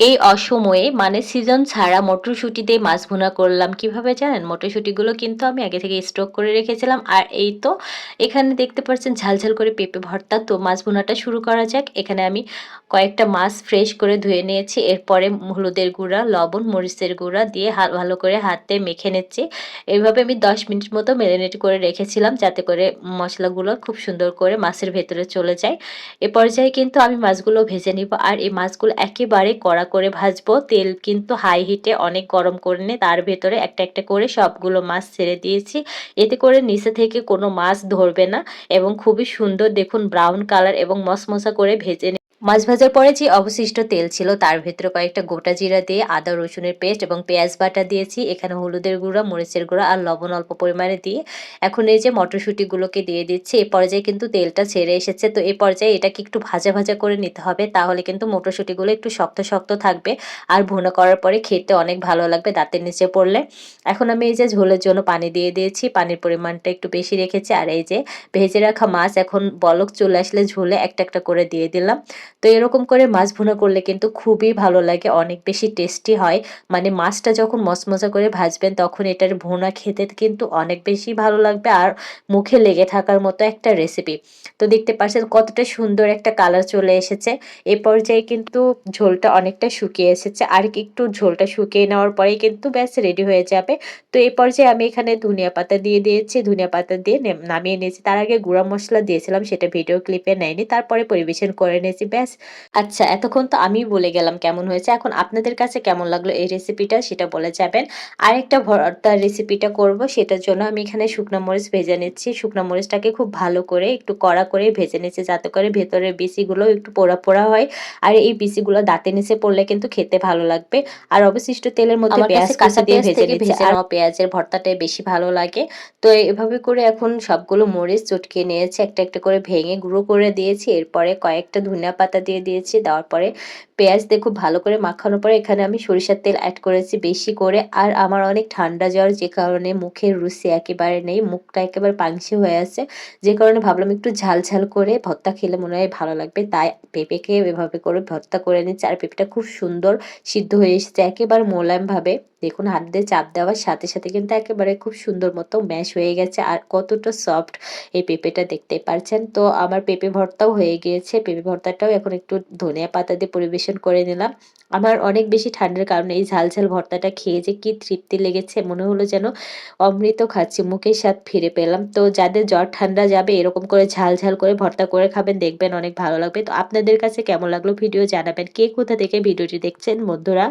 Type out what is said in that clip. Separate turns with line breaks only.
এই অসময়ে মানে সিজন ছাড়া মটরশুঁটি দিয়ে মাছ ভুনা করলাম। কীভাবে জানেন? মটরশুঁটিগুলো কিন্তু আমি আগে থেকে স্টক করে রেখেছিলাম। আর এই তো এখানে দেখতে পাচ্ছেন ঝালঝাল করে পেঁপে ভর্তা। তো মাছ ভুনাটা শুরু করা যাক। এখানে আমি কয়েকটা মাছ ফ্রেশ করে ধুয়ে নিয়েছি। এরপরে হলুদের গুঁড়া, লবণ, মরিচের গুঁড়া দিয়ে হা- ভালো করে হাতে মেখে নিচ্ছি। এইভাবে আমি দশ মিনিট মতো ম্যারিনেট করে রেখেছিলাম যাতে করে মশলাগুলো খুব সুন্দর করে মাছের ভেতরে চলে যায়। এ পর্যায়ে কিন্তু আমি মাছগুলো ভেজে নিব। আর এই মাছগুলো একেবারে কড়া করে ভাজবো। তেল কিন্তু হাই হিটে অনেক গরম করে নিয়ে তার ভেতরে একটা একটা করে সবগুলো মাছ ছেড়ে দিয়েছি। এতে করে নিচে থেকে কোনো মাছ ধরবে না এবং খুবই সুন্দর দেখুন ব্রাউন কালার এবং মশমশা করে ভেজে নি- মাছ ভাজার পরে যে অবশিষ্ট তেল ছিল, তার ভেতরে কয়েকটা গোটা জিরা দিয়ে আদা, রসুনের পেস্ট এবং পেঁয়াজ বাটা দিয়েছি। এখানে হলুদের গুঁড়া, মরিচের গুঁড়া আর লবণ অল্প পরিমাণে দিয়ে এখন এই যে মটরশুঁটিগুলোকে দিয়ে দিচ্ছি। এই পর্যায়ে কিন্তু তেলটা ছেড়ে এসেছে। তো এই পর্যায়ে এটাকে একটু ভাজা ভাজা করে নিতে হবে, তাহলে কিন্তু মটরশুঁটিগুলো একটু শক্ত শক্ত থাকবে আর ভুনা করার পরে খেতে অনেক ভালো লাগবে দাঁতের নিচে পড়লে। এখন আমি এই যে ঝোলের জন্য পানি দিয়ে দিয়েছি। পানির পরিমাণটা একটু বেশি রেখেছি। আর এই যে ভেজে রাখা মাছ, এখন বলক চলে আসলে ঝোলে একটা একটা করে দিয়ে দিলাম। তো এরকম করে মাছ ভুনা করলে কিন্তু খুবই ভালো লাগে, অনেক বেশি টেস্টি হয়। মানে মাছটা যখন মচমচা করে ভাজবেন তখন এটার ভুনা খেতে কিন্তু অনেক বেশি ভালো লাগবে আর মুখে লেগে থাকার মতো একটা রেসিপি তো দেখতে পাচ্ছেন কতটা সুন্দর একটা কালার চলে এসেছে। এ পর্যায়ে কিন্তু ঝোলটা অনেকটা শুকিয়ে এসেছে। আর একটু ঝোলটা শুকিয়ে নেওয়ার পরেই কিন্তু ব্যাস রেডি হয়ে যাবে। তো এই পর্যায়ে আমি এখানে ধনিয়া পাতা দিয়ে দিয়েছি। ধনিয়া পাতা দিয়ে নামিয়ে নিয়েছি। তার আগে গুঁড়া মশলা দিয়েছিলাম, সেটা ভিডিও ক্লিপে নেয়নি। তারপরে পরিবেশন করে নিয়েছি। ব্যাস আচ্ছা এতক্ষণ তো আমি বলে গেলাম কেমন হয়েছে। এখন আপনাদের কাছে কেমন লাগল এই রেসিপিটা সেটা বলে যাবেন। আরেকটা ভর্তার রেসিপিটা করব সেটার জন্য আমি এখানে শুকনো মরিচ ভেজে নিচ্ছি। শুকনো মরিচটাকে খুব ভালো করে একটু কড়া করে ভেজে নিচ্ছি যাতে করে ভেতরের বিচিগুলো একটু পোড়া পোড়া হয়। আর এই বিচিগুলো দাঁতে নিচে পড়লে কিন্তু খেতে ভালো লাগবে। আর অবশিষ্ট তেলের মধ্যে পেঁয়াজ কাঁচা
কাঁচা
দিয়ে ভেজে নিচ্ছি। আর পেঁয়াজের ভর্তাটাই বেশি ভালো লাগে। তো এভাবে করে এখন সবগুলো মরিচ চটকে নিয়েছি। একটা একটা করে ভেঙে গুঁড়ো করে দিয়েছি। এরপরে কয়েকটা ধনিয়া পাতা দিয়ে দিয়েছি, দেওয়ার পরে পেঁয়াজ দিয়ে খুব ভালো করে মাখানোর পরে এখানে আমি সরিষার তেল অ্যাড করেছি বেশি করে। আর আমার অনেক ঠান্ডা জ্বর, যে কারণে মুখের রুচি একেবারে নেই, মুখটা একেবারে পাংশি হয়ে আছে। যে কারণে ভাবলাম একটু ঝাল ঝাল করে ভর্তা খেলে মনে হয় ভালো লাগবে। তাই পেঁপেকে এভাবে করে ভর্তা করে নিচ্ছি। আর পেঁপেটা খুব সুন্দর সিদ্ধ হয়ে এসেছে একেবারে মোলায়েমভাবে। দেখুন, হাত দিয়ে চাপ দেওয়ার সাথে সাথে কিন্তু একেবারে খুব সুন্দর মতো ম্যাশ হয়ে গেছে। আর কতটা সফট এই পেঁপেটা দেখতে পারছেন তো আমার পেঁপে ভর্তাও হয়ে গিয়েছে। পেঁপে ভর্তাটাও এখন একটু ধনিয়া পাতা দিয়ে পরিবেশন করে নিলাম। আমার অনেক বেশি ঠান্ডার কারণে এই ঝাল ঝাল ভর্তাটা খেয়ে যে কি তৃপ্তি লেগেছে, মনে হলো যেন অমৃত খাচ্ছি, মুখের স্বাদ ফিরে পেলাম। তো যাদের জ্বর ঠান্ডা যাবে, এরকম করে ঝাল ঝাল করে ভর্তা করে খাবেন, দেখবেন অনেক ভালো লাগবে। তো আপনাদের কাছে কেমন লাগল ভিডিও জানাবেন, কে কোথা থেকে ভিডিওটি দেখছেন বন্ধুরা?